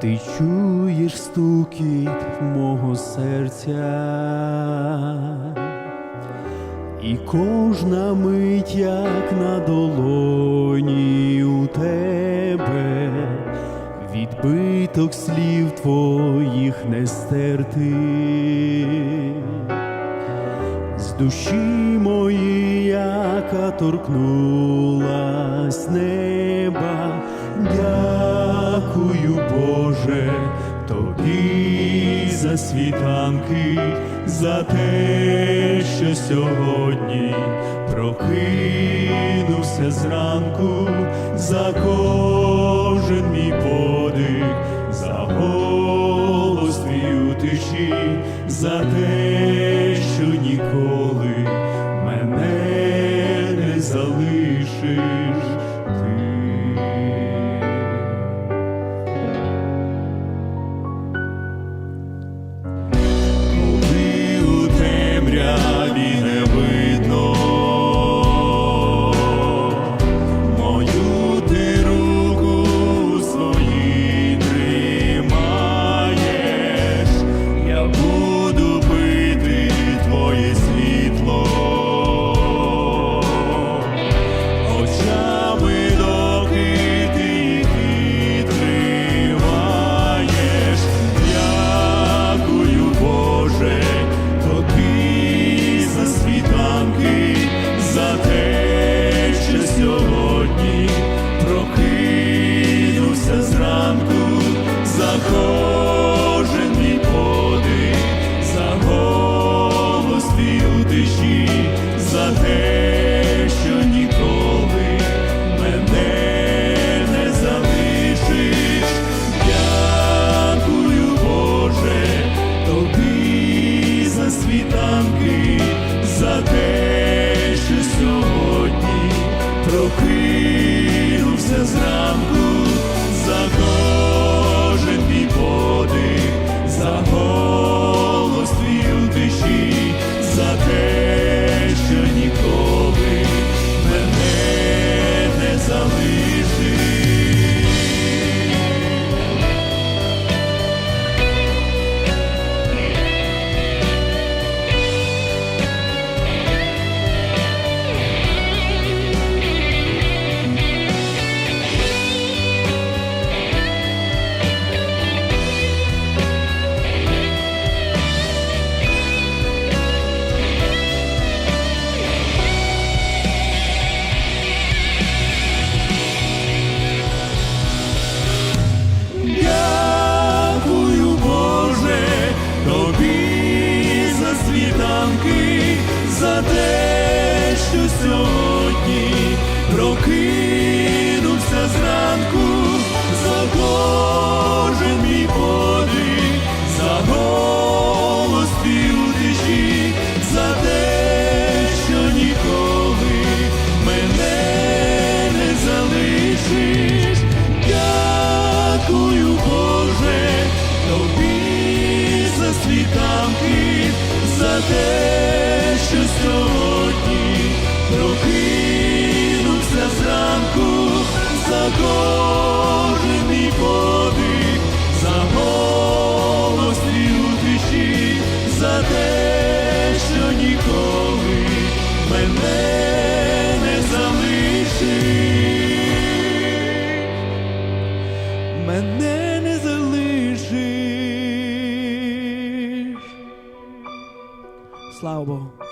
ти чуєш стукіт мого серця, і кожна мить, як на долоні у тебе, відбиток слів твоїх не стерти. З душі моєї, яка торкнулась неба, дякую, Боже, тобі за світанки, за те, що сьогодні прокинувся зранку, за кожен мій подих, за голос твій у тиші, за те, за те, що сьогодні прокинувся тиші, за те, що ніколи мене не залиши, Мене не залишиш. Слава Богу.